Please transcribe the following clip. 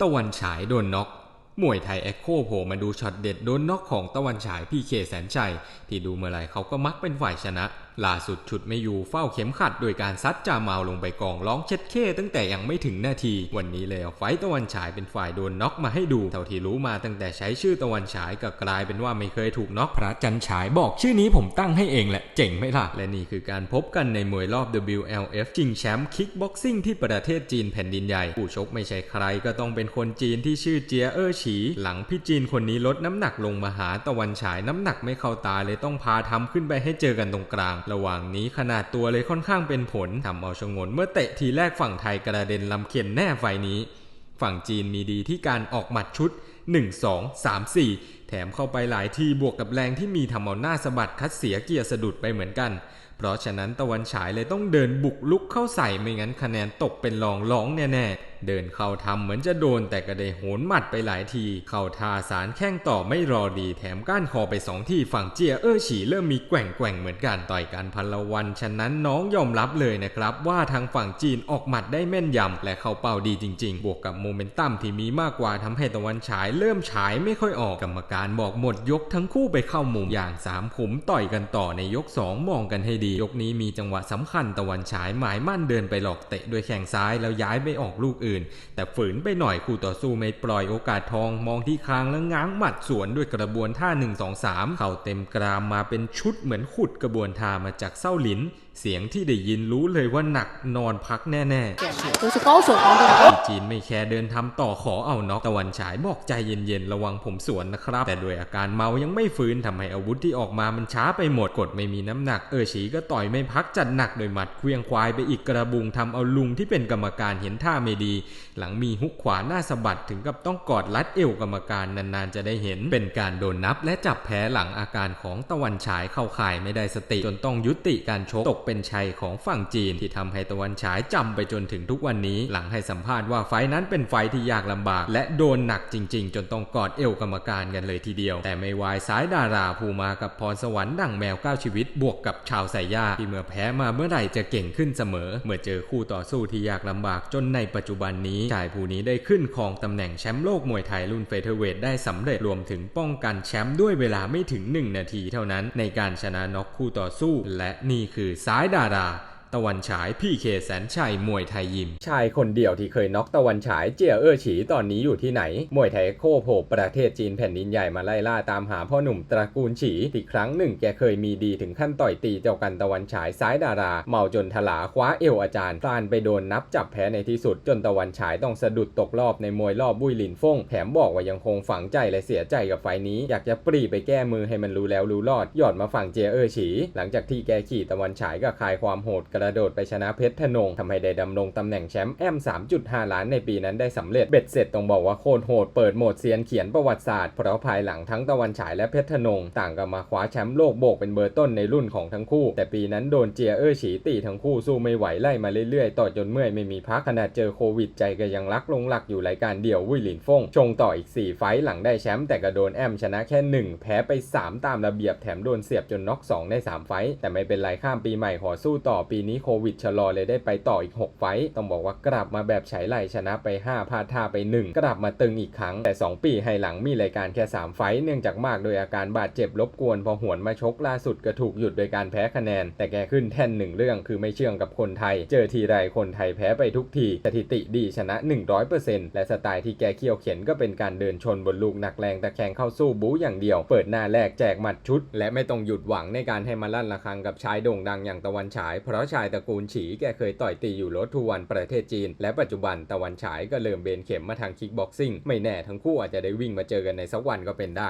ตะวันฉายโดนน็อกมวยไทยเอ็กโคโผล่มาดูช็อตเด็ดโดนน็อกของตะวันฉายพี่เคแสนชัย ที่ดูเมื่อไรเขาก็มักเป็นฝ่ายชนะ ล่าสุดฉุดไม่อยู่เฝ้าเข็มขัดโดยการซัดจาเมาลงไปกองร้องเช็ดเข้ตั้งแต่ยังไม่ถึงนาที วันนี้เลยเอาไฟต์ตะวันฉายเป็นฝ่ายโดนน็อกมาให้ดูเท่าที่รู้มาตั้งแต่ใช้ชื่อตะวันฉายก็กลายเป็นว่าไม่เคยถูกน็อกพระจันฉายบอกชื่อนี้ผมตั้งให้เองแหละเจ๋งไหมล่ะ และนี่คือการพบกันในมวยรอบ WLF ชิงแชมป์คิกบ็อกซิ่งที่ประเทศจีนแผ่นดินใหญ่ ผู้ชกไม่ใช่ใครก็ต้องเป็นคนจีนที่ชื่อเจียเออฉี หลังพี่จีนคนนี้ลดน้ำหนักลงมาหาตะวันฉายน้ำหนักไม่เข้าตาเลยต้องพาทำขึ้นไปให้เจอกันตรงกลางระหว่างนี้ขนาดตัวเลยค่อนข้างเป็นผลทำเอาชงนเมื่อเตะทีแรกฝั่งไทยกระเด็นลำเข็นแน่ไฟนี้ ฝั่งจีนมีดีที่การออกหมัดชุด 1 2 3 4 แถมเข้าไปหลายทีบวกกับแรงที่มีทำเอาหน้าสะบัดคัดเสียเกียร์สะดุดไปเหมือนกัน เพราะฉะนั้นตะวันฉายเลยต้องเดินบุกลุกเข้าใส่ไม่งั้นคะแนนตกเป็นรองร้องแน่ๆเดินเข้าทำเหมือนจะโดนแต่ก็ได้โหนหมัดไปหลายที เข้าทาสารแข้งต่อไม่รอดีแถมก้านคอไปสองที่ฝั่งเจียเออฉีเริ่มมีแกว่งแกว่งเหมือนกันต่อยกันพันละวัน ฉะนั้นน้องยอมรับเลยนะครับ ว่าทางฝั่งจีนออกหมัดได้แม่นยำและเข้าเป้าดีจริง ๆ บวกกับโมเมนตัมที่มีมากกว่าทำให้ตะวันฉายเริ่มฉายไม่ค่อยออกกรรมการบอกหมดยกทั้งคู่ไปเข้ามุมอย่างสามขุมต่อยกันต่อในยกสองมองกันให้ดี ยกนี้มีจังหวะสำคัญตะวันฉายหมายมั่นเดินไปหลอกเตะด้วยแข้งซ้ายแล้วย้ายไปออกลูกอื่นื่น แต่ฝืนไปหน่อยคู่ต่อสู้ไม่ปล่อยโอกาสทองมองที่คางแล้วง้างหมัดสวนด้วยกระบวนท่า 1 2 3 เข่าเต็มกรามมาเป็นชุดเหมือนขุดกระบวนท่ามาจากเส้าหลิน เสียงที่ได้ยินรู้เลยว่าหนักนอนพักแน่ๆตันขจีนไม่แคร์เดินทำต่อขอเอาน็อกตะวันฉายบอกใจเย็นๆระวังผมสวนนะครับ แต่ด้วยอาการเมายังไม่ฟื้นทำให้อาวุธที่ออกมามันช้าไปหมดกดไม่มีน้ำหนักเออฉีก็ต่อยไม่พักจัดหนักโดยหมัดเคลียงควายไปอีกกระบุงทำเอาลุงที่เป็นกรรมการเห็นท่าไม่ดีหลังมีฮุกขวาหน้าสะบัดถึงกับต้องกอดรัดเอวกรรมการนานๆจะได้เห็น เป็นการโดนนับและจับแพ้หลังอาการของตะวันฉายเข้าข่ายไม่ได้สติ จนต้องยุติการชกตกเป็นชัยของฝั่งจีนที่ทำให้ตะวันฉายจำไปจนถึงทุกวันนี้ หลังให้สัมภาษณ์ว่าไฟนั้นเป็นไฟที่ยากลำบาก และโดนหนักจริง ๆ จนต้องกอดเอวกรรมการกันเลยทีเดียว แต่ไม่วายสายดาราภูมากับพรสวรรค์ดั่งแมวเก้าชีวิตบวกกับชาวไสย่าที่เมื่อแพ้มาเมื่อไหร่จะเก่งขึ้นเสมอ เมื่อเจอคู่ต่อสู้ที่ยากลำบากจนในปัจจุบันนี้ชายผู้นี้ได้ขึ้นครองตำแหน่งแชมป์โลกมวยไทยรุ่นเฟเธอร์เวทได้สำเร็จรวมถึงป้องกันแชมป์ด้วยเวลาไม่ถึง 1 นาทีเท่านั้น ในการชนะน็อกคู่ต่อสู้ และนี่คือสายดารา ตะวันฉายพี่เคแสนชัยมวยไทยยิม ชายคนเดียวที่เคยน็อกตะวันฉายเจียเอ้อฉีตอนนี้อยู่ที่ไหน มวยไทยโคโผประเทศจีนแผ่นดินใหญ่มาไล่ล่าตามหาพ่อหนุ่มตระกูลฉีที่ครั้งหนึ่งแกเคยมีดีถึงขั้นต่อยตีเจ้ากันตะวันฉายซ้ายดารา เมาจนถลาคว้าเอวอาจารย์ตานไปโดนนับจับแพ้ในที่สุด จนตะวันฉายต้องสะดุดตกรอบในมวยรอบบุยหลินฟงแถมบอกว่ายังคงฝังใจและเสียใจกับไฟนี้อยากจะปรีไปแก้มือให้มันรู้แล้วรู้รอดหยอดมาฝั่งเจียเอ้อฉี หลังจากที่แกขี่ตะวันฉายก็คลายความโหดกระโดดไปชนะเพชรธนงทำให้ได้ดำรงตำแหน่งแชมป์แอม 3.5 ล้านในปีนั้นได้สำเร็จเบ็ดเสร็จต้องบอกว่าโคตรโหดเปิดโหมดเซียนเขียนประวัติศาสตร์เพราะภายหลังทั้งตะวันฉายและเพชรธนง ต่างก็มาคว้าแชมป์โลกโบกเป็นเบอร์ต้นในรุ่นของทั้งคู่ แต่ปีนั้นโดนเจียเออร์ฉีตีทั้งคู่สู้ไม่ไหวไล่มาเรื่อยๆ ต่อจนเมื่อยไม่มีพักขนาดเจอโควิดใจก็ยังรักลงหลักอยู่รายการเดี่ยววุ้ยหลินฟงชงต่ออีก 4 ไฟต์หลังได้แชมป์แต่ก็โดนแอมชนะแค่ 1 แพ้ไป 3 ตามระเบียบแถมโดนเสียบจนน็อก2ใน3ไฟต์แต่ไม่เป็นไรข้ามปีใหม่ขอสู้ต่อปีนี้โควิดชะลอเลยได้ไปต่ออีก 6 ไฟต์ต้องบอกว่ากลับมาแบบใช้ไหลชนะไป 5พลาดท่าไป 1 กลับมาตึงอีกครั้ง แต่ 2 ปีให้หลังมีรายการแค่ 3 ไฟต์เนื่องจากมากโดยอาการบาดเจ็บรบกวน พอหวนมาชกล่าสุดก็ถูกหยุดโดยการแพ้คะแนน แต่แกขึ้นแท่นหนึ่งเรื่องคือไม่เชื่องกับคนไทย เจอทีไรคนไทยแพ้ไปทุกทีสถิติดีชนะ 100%และสไตล์ที่แกเขี่ยวเข็นก็เป็นการเดินชนบนลูกหนักแรงตะแคงเข้าสู้บู๊อย่างเดียว เปิดหน้าแรกแจกหมัดชุด และไม่ต้องหยุดหวังในการให้มาลั่นระฆังกับชายโด่งดังอย่างตะวันฉายเพราะชายตระกูลฉีแกเคยต่อยตีอยู่รถทูวันประเทศจีน และปัจจุบันตะวันฉายก็เริ่มเบนเข็มมาทางคิกบ็อกซิ่งไม่แน่ทั้งคู่อาจจะได้วิ่งมาเจอกันในสักวันก็เป็นได้